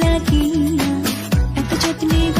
লাগিয়া এত যত্নে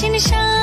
心里想